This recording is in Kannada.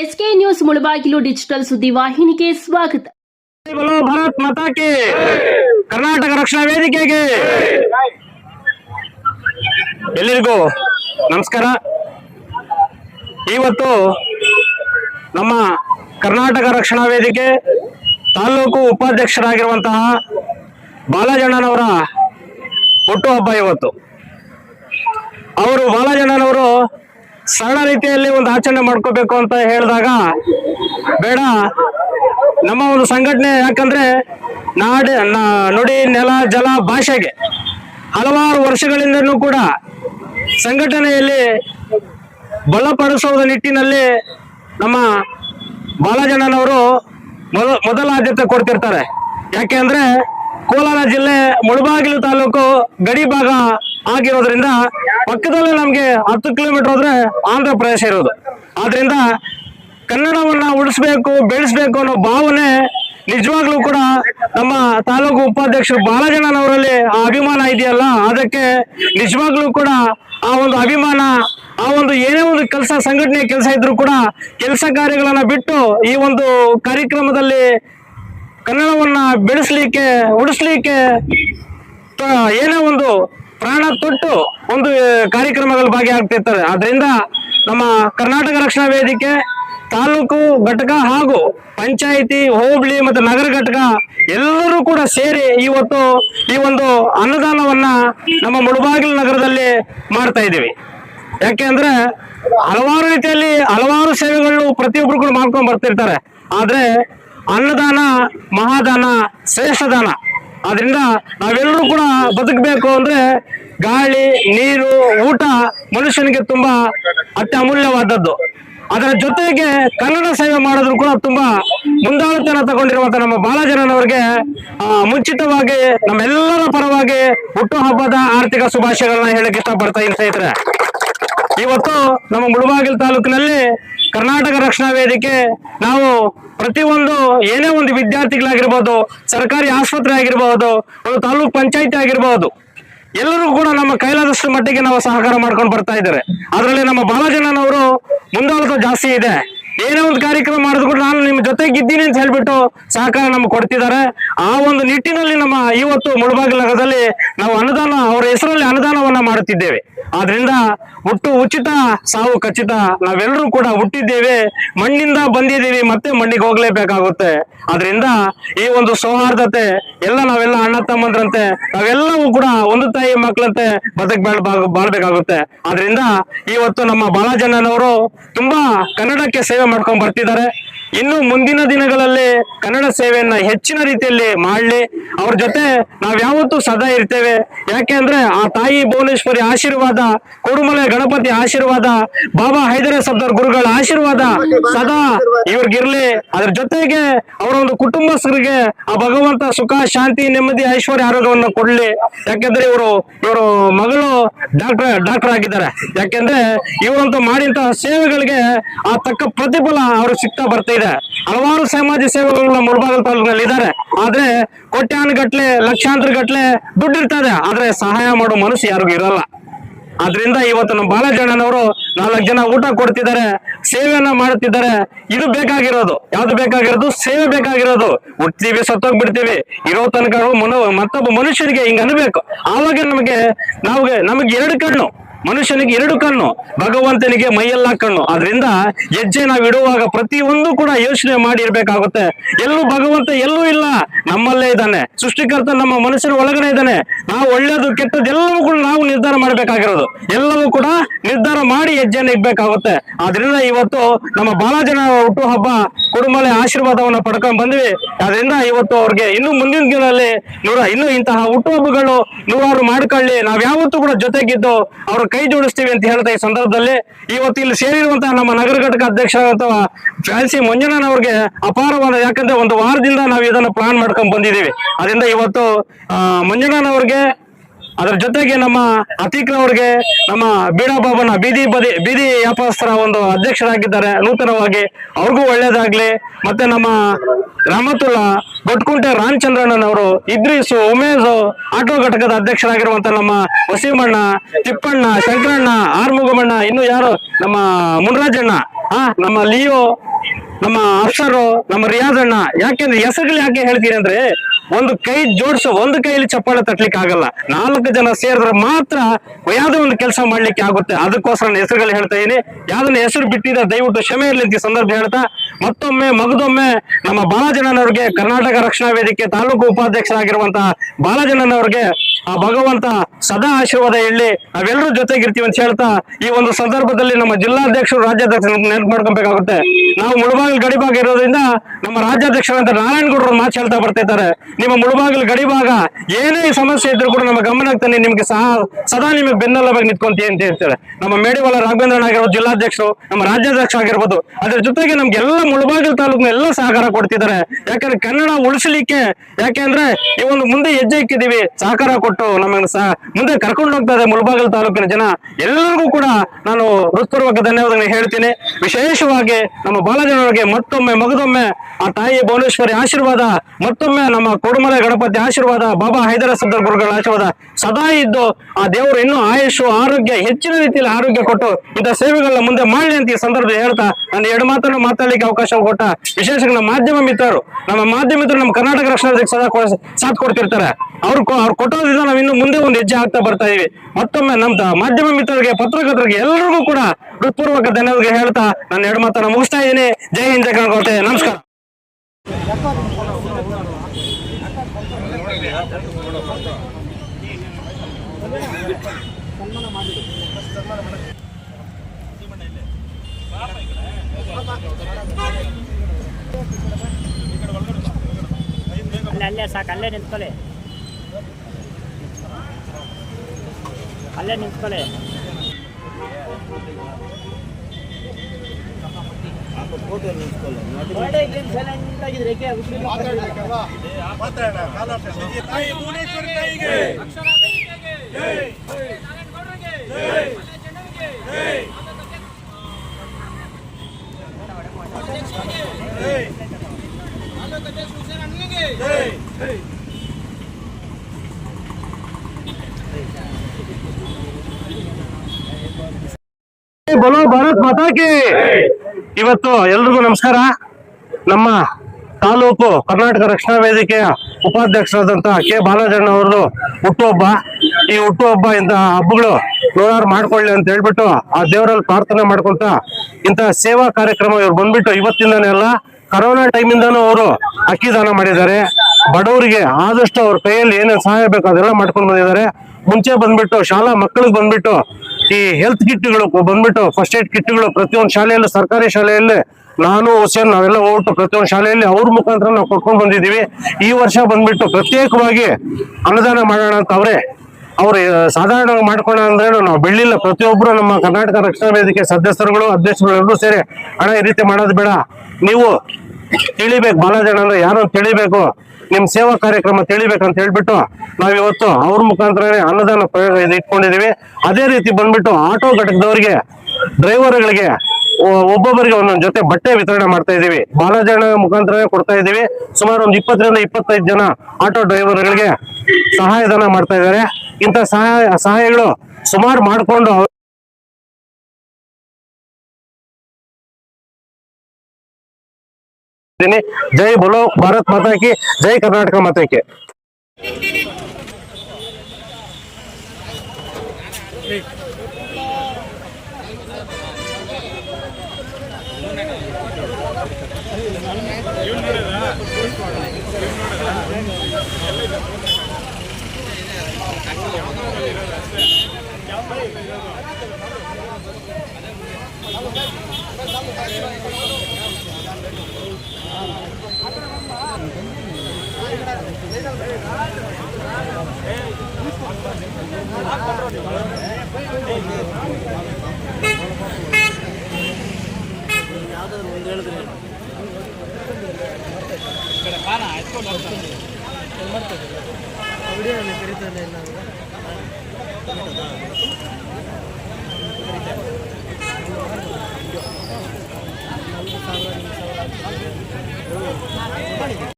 ಎಸ್ಕೆ ನ್ಯೂಸ್ ಮುಳಬಾಗಿಲು ಡಿಜಿಟಲ್ ಸುದ್ದಿ ವಾಹಿನಿಗೆ ಸ್ವಾಗತ. ಭಾರತ್ ಮಾತಾಕೆ ಕರ್ನಾಟಕ ರಕ್ಷಣಾ ವೇದಿಕೆಗೆ. ಎಲ್ಲರಿಗೂ ನಮಸ್ಕಾರ. ಇವತ್ತು ನಮ್ಮ ಕರ್ನಾಟಕ ರಕ್ಷಣಾ ವೇದಿಕೆ ತಾಲೂಕು ಉಪಾಧ್ಯಕ್ಷರಾಗಿರುವಂತಹ ಬಾಲಜಣ್ಣನವರ ಹುಟ್ಟುಹಬ್ಬ ಇವತ್ತು. ಅವರು ಬಾಲಜಣ್ಣನವರು ಸರಳ ರೀತಿಯಲ್ಲಿ ಒಂದು ಆಚರಣೆ ಮಾಡ್ಕೋಬೇಕು ಅಂತ ಹೇಳಿದಾಗ, ಬೇಡ, ನಮ್ಮ ಒಂದು ಸಂಘಟನೆ ಯಾಕಂದ್ರೆ ನಾಡ ನುಡಿ, ನೆಲ, ಜಲ ಭಾಷೆಗೆ ಹಲವಾರು ವರ್ಷಗಳಿಂದನೂ ಕೂಡ ಸಂಘಟನೆಯಲ್ಲಿ ಬಲಪಡಿಸುವ ನಿಟ್ಟಿನಲ್ಲಿ ನಮ್ಮ ಬಾಲಜಣ್ಣನವರು ಮೊದ ಮೊದಲ ಆದ್ಯತೆ ಕೊಡ್ತಿರ್ತಾರೆ. ಯಾಕೆ ಅಂದ್ರೆ ಕೋಲಾರ ಜಿಲ್ಲೆ ಮುಳಬಾಗಿಲು ತಾಲೂಕು ಗಡಿ ಭಾಗ ಆಗಿರೋದ್ರಿಂದ ಪಕ್ಕದಲ್ಲೇ ನಮ್ಗೆ ಹತ್ತು ಕಿಲೋಮೀಟರ್ ಹೋದ್ರೆ ಆಂಧ್ರ ಪ್ರದೇಶ ಇರೋದು. ಆದ್ರಿಂದ ಕನ್ನಡವನ್ನ ಉಳಿಸ್ಬೇಕು, ಬೆಳೆಸ್ಬೇಕು ಅನ್ನೋ ಭಾವನೆ ನಿಜವಾಗ್ಲೂ ಕೂಡ ನಮ್ಮ ತಾಲೂಕು ಉಪಾಧ್ಯಕ್ಷರು ಬಾಲಜಣ್ಣನವರಲ್ಲಿ ಆ ಅಭಿಮಾನ ಇದೆಯಲ್ಲ, ಅದಕ್ಕೆ ನಿಜವಾಗ್ಲೂ ಕೂಡ ಆ ಒಂದು ಅಭಿಮಾನ, ಆ ಒಂದು ಏನೇ ಒಂದು ಕೆಲಸ ಸಂಘಟನೆ ಕೆಲಸ ಇದ್ರೂ ಕೂಡ ಕೆಲಸ ಕಾರ್ಯಗಳನ್ನ ಬಿಟ್ಟು ಈ ಒಂದು ಕಾರ್ಯಕ್ರಮದಲ್ಲಿ ಕನ್ನಡವನ್ನ ಬೆಳೆಸಲಿಕ್ಕೆ, ಉಳಿಸ್ಲಿಕ್ಕೆ ಏನೇ ಒಂದು ಪ್ರಾಣ ತೊಟ್ಟು ಒಂದು ಕಾರ್ಯಕ್ರಮಗಳು ಭಾಗಿಯಾಗ್ತಿರ್ತಾರೆ. ಆದ್ರಿಂದ ನಮ್ಮ ಕರ್ನಾಟಕ ರಕ್ಷಣಾ ವೇದಿಕೆ, ತಾಲೂಕು ಘಟಕ ಹಾಗೂ ಪಂಚಾಯಿತಿ, ಹೋಬಳಿ ಮತ್ತು ನಗರ ಘಟಕ ಎಲ್ಲರೂ ಕೂಡ ಸೇರಿ ಇವತ್ತು ಈ ಒಂದು ಅನ್ನದಾನವನ್ನ ನಮ್ಮ ಮುಳುಬಾಗಿಲು ನಗರದಲ್ಲಿ ಮಾಡ್ತಾ ಇದ್ದೀವಿ. ಯಾಕೆ ಅಂದ್ರೆ ಹಲವಾರು ರೀತಿಯಲ್ಲಿ ಹಲವಾರು ಸೇವೆಗಳನ್ನು ಪ್ರತಿಯೊಬ್ಬರು ಕೂಡ ಮಾಡ್ಕೊಂಡು ಬರ್ತಿರ್ತಾರೆ. ಆದ್ರೆ ಅನ್ನದಾನ ಮಹಾದಾನ ಶ್ರೇಷ್ಠದಾನ. ಆದ್ರಿಂದ ನಾವೆಲ್ಲರೂ ಕೂಡ ಬದುಕಬೇಕು ಅಂದ್ರೆ ಗಾಳಿ ನೀರು ಊಟ ಮನುಷ್ಯನಿಗೆ ತುಂಬಾ ಅತ್ಯಮೂಲ್ಯವಾದದ್ದು. ಅದರ ಜೊತೆಗೆ ಕನ್ನಡ ಸೇವೆ ಮಾಡೋದ್ರು ಕೂಡ ತುಂಬಾ ಮುಂದಾಳುತನ ತಗೊಂಡಿರುವಂತ ನಮ್ಮ ಬಾಲಾಜನವರಿಗೆ ಆ, ಮುಂಚಿತವಾಗಿ ನಮ್ಮೆಲ್ಲರ ಪರವಾಗಿ ಹುಟ್ಟುಹಬ್ಬದ ಆರ್ಥಿಕ ಶುಭಾಶಯಗಳನ್ನ ಹೇಳಕ್ ಇಷ್ಟಪಡ್ತಾ ಸ್ನೇಹಿತರೆ. ಇವತ್ತು ನಮ್ಮ ಮುಳುಬಾಗಿಲು ತಾಲೂಕಿನಲ್ಲಿ ಕರ್ನಾಟಕ ರಕ್ಷಣಾ ವೇದಿಕೆ ನಾವು ಪ್ರತಿಯೊಂದು ಏನೇ ಒಂದು ವಿದ್ಯಾರ್ಥಿಗಳಾಗಿರ್ಬೋದು, ಸರ್ಕಾರಿ ಆಸ್ಪತ್ರೆ ಆಗಿರ್ಬೋದು, ಒಂದು ತಾಲೂಕ್ ಪಂಚಾಯತಿ ಆಗಿರ್ಬೋದು, ಎಲ್ಲರೂ ಕೂಡ ನಮ್ಮ ಕೈಲಾದಷ್ಟು ಮಟ್ಟಿಗೆ ನಾವು ಸಹಕಾರ ಮಾಡ್ಕೊಂಡು ಬರ್ತಾ ಇದ್ದಾರೆ. ಅದರಲ್ಲಿ ನಮ್ಮ ಬಾಲಜನನವರು ಮುಂದಾಳತ್ವ ಜಾಸ್ತಿ ಇದೆ. ಏನೇ ಒಂದು ಕಾರ್ಯಕ್ರಮ ಮಾಡಿದ್ರು ಕೂಡ ನಾನು ನಿಮ್ಮ ಜೊತೆಗಿದ್ದೀನಿ ಅಂತ ಹೇಳ್ಬಿಟ್ಟು ಸಹಕಾರ ನಮ್ಗೆ ಕೊಡ್ತಿದ್ದಾರೆ. ಆ ಒಂದು ನಿಟ್ಟಿನಲ್ಲಿ ನಮ್ಮ ಇವತ್ತು ಮುಳಬಾಗಿಲಗದಲ್ಲಿ ನಾವು ಅನುದಾನ ಅವರ ಹೆಸರಲ್ಲಿ ಅನುದಾನವನ್ನ ಮಾಡುತ್ತಿದ್ದೇವೆ. ಆದ್ರಿಂದ ಹುಟ್ಟು ಉಚಿತ ಸಾವು ಖಚಿತ ನಾವೆಲ್ಲರೂ ಕೂಡ ಹುಟ್ಟಿದ್ದೇವೆ, ಮಣ್ಣಿಂದ ಬಂದಿದ್ದೀವಿ, ಮತ್ತೆ ಮಣ್ಣಿಗೆ ಹೋಗ್ಲೇಬೇಕಾಗುತ್ತೆ. ಆದ್ರಿಂದ ಈ ಒಂದು ಸೌಹಾರ್ದತೆ, ಎಲ್ಲ ನಾವೆಲ್ಲ ಅಣ್ಣ ತಮ್ಮಂದ್ರಂತೆ, ನಾವೆಲ್ಲವೂ ಕೂಡ ಒಂದು ತಾಯಿ ಮಕ್ಕಳಂತೆ ಬದುಕ್ ಬಾಳ್ ಬಾಳ್ಬೇಕಾಗುತ್ತೆ. ಆದ್ರಿಂದ ಇವತ್ತು ನಮ್ಮ ಬಾಲಜಣ್ಣನವರು ತುಂಬಾ ಕನ್ನಡಕ್ಕೆ ಸೇವೆ ಮಾಡ್ಕೊಂಡ್ ಬರ್ತಿದ್ದಾರೆ. ಇನ್ನು ಮುಂದಿನ ದಿನಗಳಲ್ಲಿ ಕನ್ನಡ ಸೇವೆಯನ್ನ ಹೆಚ್ಚಿನ ರೀತಿಯಲ್ಲಿ ಮಾಡಲಿ. ಅವ್ರ ಜೊತೆ ನಾವ್ ಯಾವತ್ತೂ ಸದಾ ಇರ್ತೇವೆ. ಯಾಕೆ ಅಂದ್ರೆ ಆ ತಾಯಿ ಭುವನೇಶ್ವರಿ ಆಶೀರ್ವಾದ ಕುಡುಮಲೆ ಗಣಪತಿ ಆಶೀರ್ವಾದ, ಬಾಬಾ ಹೈದರ ಸಬ್ದರ್ ಗುರುಗಳ ಆಶೀರ್ವಾದ ಸದಾ ಇವ್ರಿಗಿರ್ಲಿ. ಅದ್ರ ಜೊತೆಗೆ ಅವರ ಒಂದು ಕುಟುಂಬಸ್ಥರಿಗೆ ಆ ಭಗವಂತ ಸುಖ, ಶಾಂತಿ, ನೆಮ್ಮದಿ, ಐಶ್ವರ್ಯ ಆರೋಗ್ಯವನ್ನು ಕೊಡ್ಲಿ. ಯಾಕೆಂದ್ರೆ ಇವರು ಇವರು ಮಗಳು ಡಾಕ್ಟರ್ ಡಾಕ್ಟರ್ ಆಗಿದ್ದಾರೆ. ಯಾಕೆಂದ್ರೆ ಇವರಂತ ಮಾಡಿದಂತಹ ಸೇವೆಗಳಿಗೆ ಆ ತಕ್ಕ ಪ್ರತಿಫಲ ಅವರು ಸಿಗ್ತಾ ಬರ್ತಾ ಹಲವಾರು ಸಮಾಜ ಸೇವೆಗಳು ನಮ್ಮ ಮುಳಬಾಗಲ್ ತಾಲೂಕಿನಲ್ಲಿ ಇದ್ದಾರೆ. ಆದ್ರೆ ಕೋಟ್ಯಾನುಗಟ್ಲೆ ಲಕ್ಷಾಂತರ ಗಟ್ಲೆ ದುಡ್ಡು ಇರ್ತದೆ. ಆದ್ರೆ ಸಹಾಯ ಮಾಡೋ ಮನಸ್ಸು ಯಾರಿಗೂ ಇರಲ್ಲ. ಆದ್ರಿಂದ ಇವತ್ತು ನಮ್ಮ ಬಾಲಜಣ್ಣನವರು ನಾಲ್ಕು ಜನ ಊಟ ಕೊಡ್ತಿದ್ದಾರೆ, ಸೇವೆಯನ್ನ ಮಾಡುತ್ತಿದ್ದಾರೆ. ಇದು ಬೇಕಾಗಿರೋದು. ಯಾವ್ದು ಬೇಕಾಗಿರೋದು? ಸೇವೆ ಬೇಕಾಗಿರೋದು. ಹುಟ್ತೀವಿ ಸತ್ತೋಗ್ಬಿಡ್ತೀವಿ. ಇರೋ ತನಕ ಮನೋ ಮತ್ತೊಬ್ಬ ಮನುಷ್ಯರಿಗೆ ಹಿಂಗ ಅನ್ಬೇಕು ಆವಾಗ ನಮಗೆ ನಾವು ನಮಗೆ ಎರಡು ಕಣ್ಣು. ಮನುಷ್ಯನಿಗೆ ಎರಡು ಕಣ್ಣು, ಭಗವಂತನಿಗೆ ಮೈಯೆಲ್ಲ ಕಣ್ಣು. ಅದರಿಂದ ಹೆಜ್ಜೆ ನಾವು ಇಡುವಾಗ ಪ್ರತಿಯೊಂದು ಕೂಡ ಯೋಚನೆ ಮಾಡಿ ಇರ್ಬೇಕಾಗುತ್ತೆ. ಎಲ್ಲೂ ಭಗವಂತ ಎಲ್ಲೂ ಇಲ್ಲ. ನಮ್ಮಲ್ಲೇ ಇದ್ದಾನೆ. ಸೃಷ್ಟಿಕರ್ತ ನಮ್ಮ ಮನುಷ್ಯನ ಒಳಗಡೆ ಇದ್ದಾನೆ. ನಾವು ಒಳ್ಳೇದು ಕೆಟ್ಟದ್ದು ಎಲ್ಲವೂ ಕೂಡ ನಾವು ನಿರ್ಧಾರ ಮಾಡಬೇಕಾಗಿರೋದು. ಎಲ್ಲವೂ ಕೂಡ ನಿರ್ಧಾರ ಮಾಡಿ ಹೆಜ್ಜೆಯನ್ನು ಇಡ್ಬೇಕಾಗುತ್ತೆ. ಆದ್ರಿಂದ ಇವತ್ತು ನಮ್ಮ ಬಾಲಾಜನ ಹುಟ್ಟುಹಬ್ಬ, ಕುಡುಮಲೆ ಆಶೀರ್ವಾದವನ್ನ ಪಡ್ಕೊಂಡ್ ಬಂದ್ವಿ. ಅದರಿಂದ ಇವತ್ತು ಅವ್ರಿಗೆ ಇನ್ನು ಮುಂದಿನ ದಿನದಲ್ಲಿ ನೂರ, ಇನ್ನು ಇಂತಹ ಹುಟ್ಟುಹಬ್ಬಗಳು ನೂರಾರು ಮಾಡ್ಕೊಳ್ಳಿ. ನಾವ್ ಯಾವತ್ತೂ ಕೂಡ ಜೊತೆಗಿದ್ದು ಅವ್ರ ಕೈ ಜೋಡಿಸ್ತೀವಿ ಅಂತ ಹೇಳ್ತಾ ಈ ಸಂದರ್ಭದಲ್ಲಿ. ಇವತ್ತು ಇಲ್ಲಿ ಸೇರಿರುವಂತಹ ನಮ್ಮ ನಗರ ಘಟಕ ಅಧ್ಯಕ್ಷ ಅಥವಾ ಫ್ಯಾನ್ಸಿ ಮಂಜುನಾಥ್ ಅವ್ರಿಗೆ ಅಪಾರವಾದ, ಯಾಕಂದ್ರೆ ಒಂದು ವಾರದಿಂದ ನಾವು ಇದನ್ನ ಪ್ಲಾನ್ ಮಾಡ್ಕೊಂಡ್ ಬಂದಿದ್ದೀವಿ. ಅದರಿಂದ ಇವತ್ತು ಮಂಜುನಾಥ್ ಅವ್ರಿಗೆ ಅದರ ಜೊತೆಗೆ ನಮ್ಮ ಅತೀಕ್ ಅವ್ರಿಗೆ ನಮ್ಮ ಬೀಡಾ ಬಾಬನ ಬೀದಿ ಬದಿ, ಬೀದಿ ವ್ಯಾಪಾರಸ್ಥರ ಒಂದು ಅಧ್ಯಕ್ಷರಾಗಿದ್ದಾರೆ. ನೂತನವಾಗಿ ಅವ್ರಿಗೂ ಒಳ್ಳೇದಾಗ್ಲಿ. ಮತ್ತೆ ನಮ್ಮ ರಾಮತುಲ್ಲಾ ಗೊಟ್ಕುಂಟೆ ರಾಮಚಂದ್ರಣ್ಣನವರು, ಇದ್ರೀಸು, ಉಮೇಶ್ ಆಟೋ ಘಟಕದ ಅಧ್ಯಕ್ಷರಾಗಿರುವಂತ ನಮ್ಮ ವಸೀಮಣ್ಣ, ತಿಪ್ಪಣ್ಣ, ಶಂಕರಣ್ಣ, ಆರ್ಮುಗಮಣ್ಣ, ಇನ್ನು ಯಾರು? ನಮ್ಮ ಮುನ್ರಾಜಣ್ಣ. ಹಾ ನಮ್ಮ ಲಿಯೋ, ನಮ್ಮ ಅಫ್ಸರು, ನಮ್ಮ ರಿಯಾಜಣ್ಣ. ಯಾಕೆಂದ್ರೆ ಹೆಸರುಗಳು ಯಾಕೆ ಹೇಳ್ತೀನಿ ಅಂದ್ರೆ ಒಂದು ಕೈ ಜೋಡಿಸ, ಒಂದು ಕೈಯಲ್ಲಿ ಚಪ್ಪಾಳೆ ತಟ್ಲಿಕ್ಕೆ ಆಗಲ್ಲ. ನಾಲ್ಕು ಜನ ಸೇರಿದ್ರೆ ಮಾತ್ರ ಯಾವುದೋ ಒಂದು ಕೆಲಸ ಮಾಡ್ಲಿಕ್ಕೆ ಆಗುತ್ತೆ. ಅದಕ್ಕೋಸ್ಕರ ನಾನು ಹೆಸರುಗಳು ಹೇಳ್ತಾ ಇದೀನಿ. ಯಾವ್ದನ್ನ ಹೆಸರು ಬಿಟ್ಟಿದ ದಯವಿಟ್ಟು ಕ್ಷಮೆ ಇರಲಿ ಅಂತ ಸಂದರ್ಭ ಹೇಳ್ತಾ, ಮತ್ತೊಮ್ಮೆ ಮಗದೊಮ್ಮೆ ನಮ್ಮ ಬಾಲಜನನವ್ರಿಗೆ ಕರ್ನಾಟಕ ರಕ್ಷಣಾ ವೇದಿಕೆ ತಾಲೂಕು ಉಪಾಧ್ಯಕ್ಷರಾಗಿರುವಂತಹ ಬಾಲಜನನವ್ರಿಗೆ ಆ ಭಗವಂತ ಸದಾ ಆಶೀರ್ವಾದ ಹೇಳಿ ನಾವೆಲ್ಲರೂ ಜೊತೆಗಿರ್ತೀವಿ ಅಂತ ಹೇಳ್ತಾ, ಈ ಒಂದು ಸಂದರ್ಭದಲ್ಲಿ ನಮ್ಮ ಜಿಲ್ಲಾಧ್ಯಕ್ಷರು, ರಾಜ್ಯಾಧ್ಯಕ್ಷರು ನೆನಪು ಮಾಡ್ಕೊಬೇಕಾಗುತ್ತೆ. ನಾವು ಮುಳಬಾಗಿಲು ಗಡಿಭಾಗ ಇರೋದ್ರಿಂದ ನಮ್ಮ ರಾಜ್ಯಾಧ್ಯಕ್ಷರಂತ ನಾರಾಯಣಗೌಡರು ಮಾತು ಹೇಳ್ತಾ ಬರ್ತಿದ್ದಾರೆ ನಿಮ್ಮ ಮುಳಬಾಗಿಲು ಗಡಿಭಾಗ ಏನೇ ಸಮಸ್ಯೆ ಇದ್ರು ಕೂಡ ನಮ್ಮ ಗಮನಕ್ಕೆ ತನ್ನಿ ನಿಮ್ಗೆ ಸಹ ಸದಾ ನಿಮಗೆ ಬೆನ್ನೆಲುಬಾಗಿ ನಿಂತ್ಕೊಂತೀವಿ ಅಂತ ಹೇಳ್ತಾರೆ. ನಮ್ಮ ಮೇಡಿವಾಳ ರಾಘವೇಂದ್ರನ್ ಆಗಿರ್ಬೋದು, ಜಿಲ್ಲಾಧ್ಯಕ್ಷರು, ನಮ್ಮ ರಾಜ್ಯಾಧ್ಯಕ್ಷ ಆಗಿರ್ಬೋದು, ಅದ್ರ ಜೊತೆಗೆ ನಮ್ಗೆ ಎಲ್ಲ ಮುಳುಬಾಗಲು ತಾಲೂಕಿನ ಎಲ್ಲ ಸಹಕಾರ ಕೊಡ್ತಿದ್ದಾರೆ. ಯಾಕಂದ್ರೆ ಕನ್ನಡ ಉಳಿಸಲಿಕ್ಕೆ ಯಾಕೆಂದ್ರೆ ಈ ಒಂದು ಮುಂದೆ ಹೆಜ್ಜೆ ಇಕ್ಕಿದೀವಿ ಸಹಕಾರ ಕೊಟ್ಟು ನಮಗೆ ಸಹ ಮುಂದೆ ಕರ್ಕೊಂಡು ಹೋಗ್ತಾ ಇದೆ ಮುಳಬಾಗಿಲು ತಾಲೂಕಿನ ಜನ. ಎಲ್ಲರಿಗೂ ಕೂಡ ನಾನು ಹೃತ್ಪೂರ್ವಕ ಧನ್ಯವಾದಗಳನ್ನ ಹೇಳ್ತೀನಿ. ವಿಶೇಷವಾಗಿ ನಮ್ಮ ಬಾಲಜನರಿಗೆ ಮತ್ತೊಮ್ಮೆ, ಮಗದೊಮ್ಮೆ ಆ ತಾಯಿ ಭುವನೇಶ್ವರಿ ಆಶೀರ್ವಾದ, ಮತ್ತೊಮ್ಮೆ ನಮ್ಮ ಕೊಡುಮಲೆ ಗಣಪತಿ ಆಶೀರ್ವಾದ, ಬಾಬಾ ಹೈದರ ಸದ್ದರ್ ಗುರುಗಳ ಆಶೀರ್ವಾದ ಸದಾ ಇದ್ದು ಆ ದೇವರು ಇನ್ನೂ ಆಯುಷು, ಆರೋಗ್ಯ, ಹೆಚ್ಚಿನ ರೀತಿಯಲ್ಲಿ ಆರೋಗ್ಯ ಕೊಟ್ಟು ಇಂಥ ಸೇವೆಗಳನ್ನ ಮುಂದೆ ಮಾಡಲಿ ಅಂತ ಈ ಸಂದರ್ಭದಲ್ಲಿ ಹೇಳ್ತಾ ನಾನು ಎರಡು ಮಾತನ್ನು ಮಾತಾಡಲಿಕ್ಕೆ ಅವಕಾಶ ಕೊಟ್ಟ ವಿಶೇಷ ನಮ್ಮ ಮಾಧ್ಯಮ ಮಿತ್ರರು. ನಮ್ಮ ಮಾಧ್ಯಮ ಮಿತ್ರರು ನಮ್ಮ ಕರ್ನಾಟಕ ರಕ್ಷಣಾ ಸದಾ ಸಾಥ್ ಕೊಡ್ತಿರ್ತಾರೆ. ಅವ್ರು ಅವ್ರು ಕೊಟ್ಟೋದ್ರಿಂದ ನಾವು ಇನ್ನು ಮುಂದೆ ಒಂದು ಹೆಜ್ಜೆ ಆಗ್ತಾ ಬರ್ತಾ ಇದೀವಿ. ಮತ್ತೊಮ್ಮೆ ನಮ್ಮ ಮಾಧ್ಯಮ ಮಿತ್ರರಿಗೆ, ಪತ್ರಕರ್ತರಿಗೆ ಎಲ್ಲರಿಗೂ ಕೂಡ ಹೃತ್ಪೂರ್ವಕ ಧನ್ಯವಾದ ಹೇಳ್ತಾ ನಾನು ಎರಡು ಮಾತನ್ನು ಮುಗಿಸ್ತಾ ಇದ್ದೀನಿ. ಜೈ ಹಿಂದ್, ಜೈ ಕರ್ನಾಟಕ ನಮಸ್ಕಾರ. ಅಲ್ಲೇ ಅಲ್ಲೇ ಸಾಕು ಅಲ್ಲೇ ನಿಂತ್ಕೊಳ್ಳಿ. ಅಲ್ಲೇ ನಿಂತ್ಕೊಳ್ಳಿ. ಬಲೋ ಭಾರತ್ ಮಾತಾ ಕಿ ಇವತ್ತು ಎಲ್ರಿಗೂ ನಮಸ್ಕಾರ. ನಮ್ಮ ತಾಲೂಕು ಕರ್ನಾಟಕ ರಕ್ಷಣಾ ವೇದಿಕೆಯ ಉಪಾಧ್ಯಕ್ಷರಾದಂತಹ ಕೆ. ಬಾಲಾಜಣ್ಣ ಅವ್ರದ್ದು ಹುಟ್ಟುಹಬ್ಬ. ಈ ಹುಟ್ಟುಹಬ್ಬ ಇಂತಹ ಹಬ್ಬಗಳು ನೂರಾರು ಮಾಡ್ಕೊಳ್ಳಿ ಅಂತ ಹೇಳ್ಬಿಟ್ಟು ಆ ದೇವರಲ್ಲಿ ಪ್ರಾರ್ಥನೆ ಮಾಡ್ಕೊಂತ ಇಂತಹ ಸೇವಾ ಕಾರ್ಯಕ್ರಮ ಇವ್ರು ಬಂದ್ಬಿಟ್ಟು ಇವತ್ತಿಂದಾನೇ ಅಲ್ಲ, ಕರೋನಾ ಟೈಮಿಂದಾನು ಅವರು ಅಕ್ಕಿ ದಾನ ಮಾಡಿದ್ದಾರೆ. ಬಡವರಿಗೆ ಆದಷ್ಟು ಅವ್ರ ಕೈಯಲ್ಲಿ ಏನೇನು ಸಹಾಯ ಬೇಕು ಅದೆಲ್ಲ ಮಾಡ್ಕೊಂಡು ಬಂದಿದ್ದಾರೆ. ಮುಂಚೆ ಬಂದ್ಬಿಟ್ಟು ಶಾಲಾ ಮಕ್ಕಳಿಗೆ ಬಂದ್ಬಿಟ್ಟು ಈ ಹೆಲ್ತ್ ಕಿಟ್ಗಳು ಬಂದ್ಬಿಟ್ಟು ಫಸ್ಟ್ ಏಡ್ ಕಿಟ್ಗಳು ಪ್ರತಿಯೊಂದು ಶಾಲೆಯಲ್ಲೂ, ಸರ್ಕಾರಿ ಶಾಲೆಯಲ್ಲಿ, ನಾನು ಹುಸೇನ್ ನಾವೆಲ್ಲ ಹೋಗ್ಬಿಟ್ಟು ಪ್ರತಿಯೊಂದು ಶಾಲೆಯಲ್ಲಿ ಅವ್ರ ಮುಖಾಂತರ ನಾವು ಕೊಟ್ಕೊಂಡು ಬಂದಿದ್ದೀವಿ. ಈ ವರ್ಷ ಬಂದ್ಬಿಟ್ಟು ಪ್ರತ್ಯೇಕವಾಗಿ ಅನುದಾನ ಮಾಡೋಣ ಅಂತ ಅವರೇ. ಅವ್ರು ಸಾಧಾರಣವಾಗಿ ಮಾಡ್ಕೋಣ ಅಂದ್ರೆ ನಾವು ಬೆಳ್ಳಿಲ್ಲ ಪ್ರತಿಯೊಬ್ಬರು ನಮ್ಮ ಕರ್ನಾಟಕ ರಕ್ಷಣಾ ವೇದಿಕೆ ಸದಸ್ಯರುಗಳು ಅಧ್ಯಕ್ಷರು ಎಲ್ಲರೂ ಸೇರಿ ಹಣ ಈ ರೀತಿ ಮಾಡೋದು ಬೇಡ. ನೀವು ತಿಳಿಬೇಕು ಬಾಲಾಜನ ಅಂದ್ರೆ ಯಾರು ಅಂತ ತಿಳಿಬೇಕು, ನಿಮ್ ಸೇವಾ ಕಾರ್ಯಕ್ರಮ ತಿಳಿಬೇಕಂತ ಹೇಳ್ಬಿಟ್ಟು ನಾವ್ ಇವತ್ತು ಅವ್ರ ಮುಖಾಂತರನೇ ಅನ್ನದಾನ ಪ್ರಯೋಗ ಇದು ಇಟ್ಕೊಂಡಿದೀವಿ. ಅದೇ ರೀತಿ ಬಂದ್ಬಿಟ್ಟು ಆಟೋ ಘಟಕದವರಿಗೆ, ಡ್ರೈವರ್ಗಳಿಗೆ ಒಬ್ಬೊಬ್ಬರಿಗೆ ಒಂದೊಂದು ಜೊತೆ ಬಟ್ಟೆ ವಿತರಣೆ ಮಾಡ್ತಾ ಇದೀವಿ. ಬಾಲಾಜನ ಮುಖಾಂತರನೇ ಕೊಡ್ತಾ ಇದೀವಿ. ಸುಮಾರು ಒಂದು ಇಪ್ಪತ್ತರಿಂದ ಇಪ್ಪತ್ತೈದು ಜನ ಆಟೋ ಡ್ರೈವರ್ಗಳಿಗೆ ಸಹಾಯಧನ ಮಾಡ್ತಾ ಇದ್ದಾರೆ. ಇಂಥ ಸಹಾಯ, ಸಹಾಯಗಳು ಸುಮಾರು ಮಾಡ್ಕೊಂಡು जय बोलो भारत माता की जय कर्नाटक माता की। ವಿಡಿಯೋನಲ್ಲಿ ಕರೀತಾನೆ ಇಲ್ಲ ಸಾವಿರ